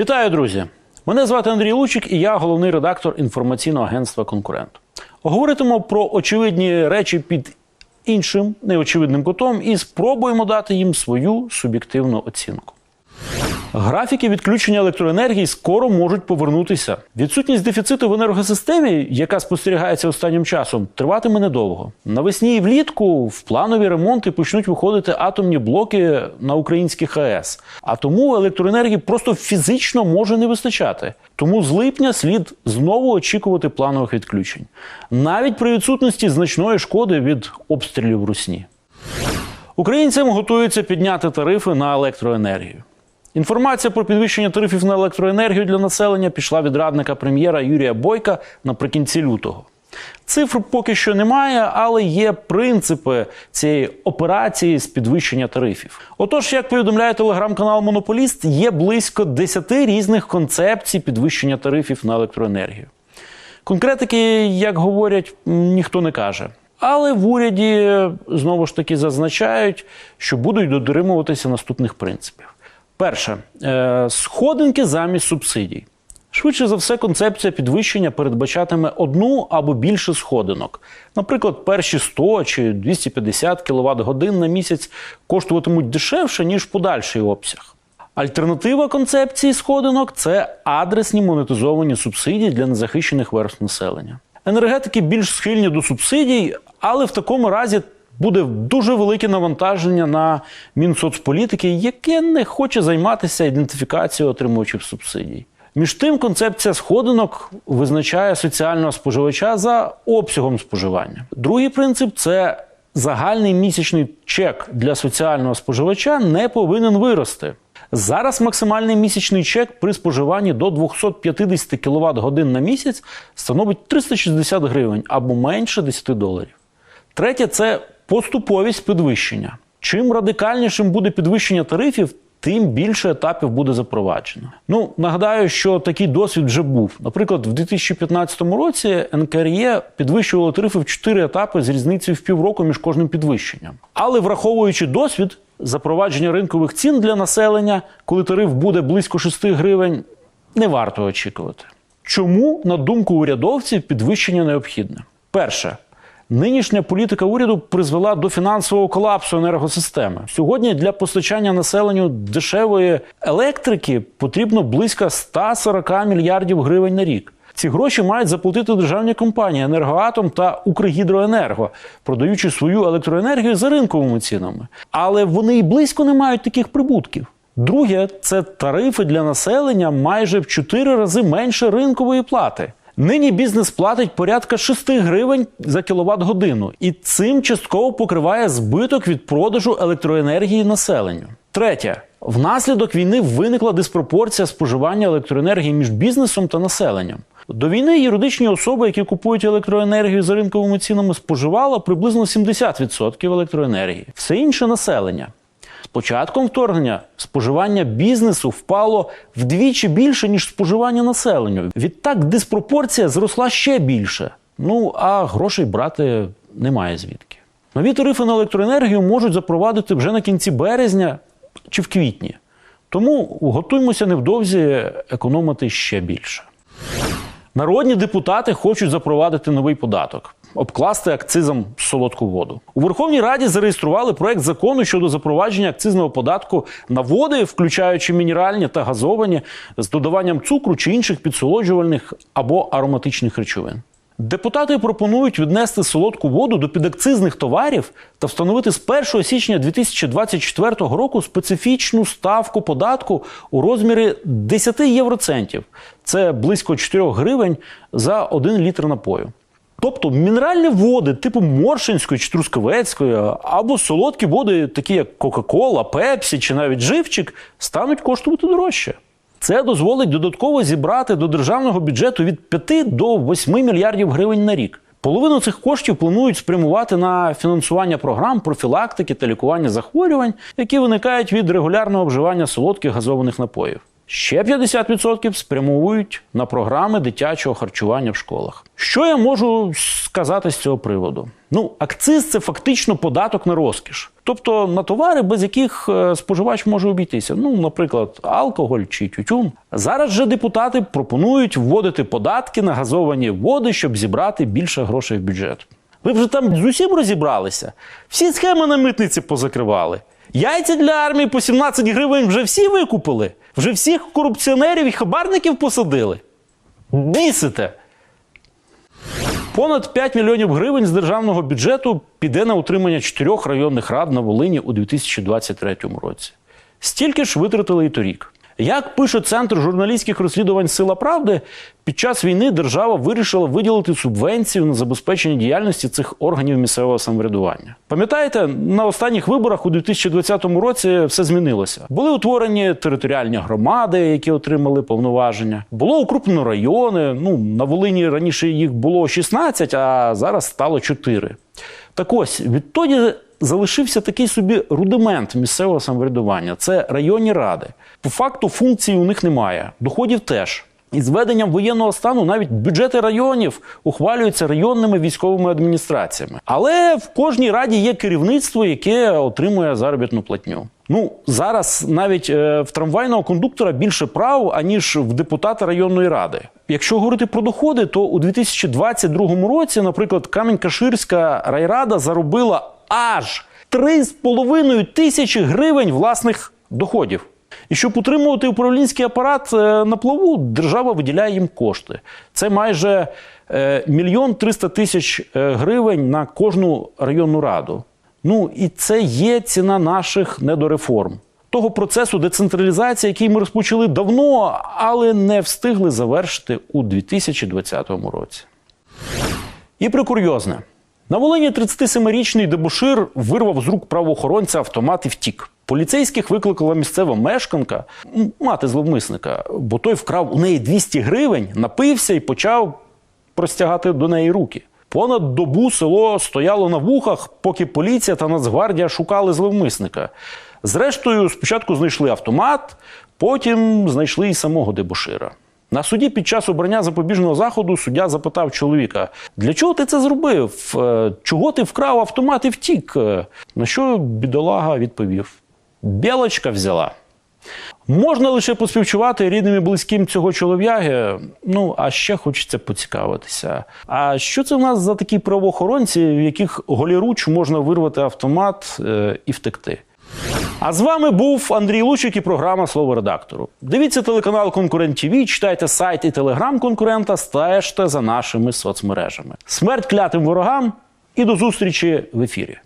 Вітаю, друзі! Мене звати Андрій Лучик, і я головний редактор інформаційного агентства Конкурент. Говоритимемо про очевидні речі під іншим неочевидним кутом і спробуємо дати їм свою суб'єктивну оцінку. Графіки відключення електроенергії скоро можуть повернутися. Відсутність дефіциту в енергосистемі, яка спостерігається останнім часом, триватиме недовго. Навесні і влітку в планові ремонти почнуть виходити атомні блоки на українських АЕС. А тому електроенергії просто фізично може не вистачати. Тому з липня слід знову очікувати планових відключень, навіть при відсутності значної шкоди від обстрілів русні. Українцям готуються підняти тарифи на електроенергію. Інформація про підвищення тарифів на електроенергію для населення пішла від радника прем'єра Юрія Бойка наприкінці лютого. Цифр поки що немає, але є принципи цієї операції з підвищення тарифів. Отож, як повідомляє телеграм-канал Монополіст, є близько 10 різних концепцій підвищення тарифів на електроенергію. Конкретики, як говорять, ніхто не каже. Але в уряді знову ж таки зазначають, що будуть дотримуватися наступних принципів. Перше, е, сходинки замість субсидій. Швидше за все, концепція підвищення передбачатиме одну або більше сходинок. Наприклад, перші 100 чи 250 кВт годин на місяць коштуватимуть дешевше, ніж подальший обсяг. Альтернатива концепції сходинок це адресні монетизовані субсидії для незахищених верств населення. Енергетики більш схильні до субсидій, але в такому разі буде дуже велике навантаження на Мінсоцполітики, яке не хоче займатися ідентифікацією отримувачів субсидій. Між тим, концепція сходинок визначає соціального споживача за обсягом споживання. Другий принцип це загальний місячний чек для соціального споживача не повинен вирости. Зараз максимальний місячний чек при споживанні до 250 кВт годин на місяць становить 360 гривень або менше 10 доларів. Третє це поступовість підвищення. Чим радикальнішим буде підвищення тарифів, тим більше етапів буде запроваджено. Ну нагадаю, що такий досвід вже був. Наприклад, в 2015 році НКРЄ підвищувало тарифи в 4 етапи з різницею в півроку між кожним підвищенням. Але враховуючи досвід запровадження ринкових цін для населення, коли тариф буде близько 6 гривень, не варто очікувати. Чому, на думку урядовців, підвищення необхідне? Перше. Нинішня політика уряду призвела до фінансового колапсу енергосистеми. Сьогодні для постачання населенню дешевої електрики потрібно близько 140 мільярдів гривень на рік. Ці гроші мають заплатити державні компанії Енергоатом та Укргідроенерго, продаючи свою електроенергію за ринковими цінами. Але вони і близько не мають таких прибутків. Друге, це тарифи для населення майже в 4 рази менше ринкової плати. Нині бізнес платить порядка 6 гривень за кіловат годину, і цим частково покриває збиток від продажу електроенергії населенню. Третє. Внаслідок війни виникла диспропорція споживання електроенергії між бізнесом та населенням. До війни юридичні особи, які купують електроенергію за ринковими цінами, споживало приблизно 70% електроенергії, все інше населення. Початком вторгнення споживання бізнесу впало вдвічі більше, ніж споживання населенню. Відтак диспропорція зросла ще більше. Ну а грошей брати немає звідки. Нові тарифи на електроенергію можуть запровадити вже на кінці березня чи в квітні. Тому готуймося невдовзі економити ще більше. Народні депутати хочуть запровадити новий податок. Обкласти акцизом солодку воду у Верховній Раді зареєстрували проект закону щодо запровадження акцизного податку на води, включаючи мінеральні та газовані, з додаванням цукру чи інших підсолоджувальних або ароматичних речовин. Депутати пропонують віднести солодку воду до підакцизних товарів та встановити з 1 січня 2024 року специфічну ставку податку у розмірі 10 євроцентів. Це близько 4 гривень за 1 літр напою. Тобто мінеральні води типу Моршинської чи Трускавецької, або солодкі води, такі як Кока-Кола, Пепсі чи навіть Живчик, стануть коштувати дорожче. Це дозволить додатково зібрати до державного бюджету від 5 до 8 мільярдів гривень на рік. Половину цих коштів планують спрямувати на фінансування програм профілактики та лікування захворювань, які виникають від регулярного вживання солодких газованих напоїв. Ще 50% спрямовують на програми дитячого харчування в школах. Що я можу сказати з цього приводу? Ну, акциз це фактично податок на розкіш. Тобто на товари, без яких е, споживач може обійтися. Ну, наприклад, алкоголь чи тютюн. Зараз же депутати пропонують вводити податки на газовані води, щоб зібрати більше грошей в бюджет. Ви вже там з усім розібралися? Всі схеми на митниці позакривали. Яйця для армії по 17 гривень вже всі викупили. Вже всіх корупціонерів і хабарників посадили. Бісите! Понад 5 мільйонів гривень з державного бюджету піде на утримання чотирьох районних рад на Волині у 2023 році. Стільки ж витратили і торік. Як пише Центр журналістських розслідувань Сила Правди, під час війни держава вирішила виділити субвенцію на забезпечення діяльності цих органів місцевого самоврядування. Пам'ятаєте, на останніх виборах у 2020 році все змінилося. Були утворені територіальні громади, які отримали повноваження. Було укрупнено райони. Ну на Волині раніше їх було 16, а зараз стало 4. Так ось відтоді залишився такий собі рудимент місцевого самоврядування це районні ради. По факту функцій у них немає, доходів теж. Із введенням воєнного стану навіть бюджети районів ухвалюються районними військовими адміністраціями. Але в кожній раді є керівництво, яке отримує заробітну платню. Ну зараз навіть е, в трамвайного кондуктора більше прав аніж в депутата районної ради. Якщо говорити про доходи, то у 2022 році, наприклад, Камінь-Каширська райрада заробила аж 3,5 тисячі гривень власних доходів. І щоб утримувати управлінський апарат е, на плаву, держава виділяє їм кошти. Це майже е, мільйон триста тисяч е, гривень на кожну районну раду. Ну і це є ціна наших недореформ. Того процесу децентралізації, який ми розпочали давно, але не встигли завершити у 2020 році. І прикурйозне. На Волині 37-річний дебушир вирвав з рук правоохоронця автомат і втік. Поліцейських викликала місцева мешканка, мати зловмисника, бо той вкрав у неї 200 гривень, напився і почав простягати до неї руки. Понад добу село стояло на вухах, поки поліція та Нацгвардія шукали зловмисника. Зрештою, спочатку знайшли автомат, потім знайшли і самого дебошира. На суді під час обрання запобіжного заходу суддя запитав чоловіка: для чого ти це зробив? Е, Чого ти вкрав автомат і втік? Е, На що бідолага відповів: Білочка взяла. Можна лише поспівчувати рідним і близьким цього чолов'яги. Ну а ще хочеться поцікавитися. А що це в нас за такі правоохоронці, в яких голіруч можна вирвати автомат е, і втекти? А з вами був Андрій Лучик і програма Слово редактору. Дивіться телеканал Конкурент ТВ, читайте сайт і телеграм конкурента, стежте за нашими соцмережами. Смерть клятим ворогам і до зустрічі в ефірі.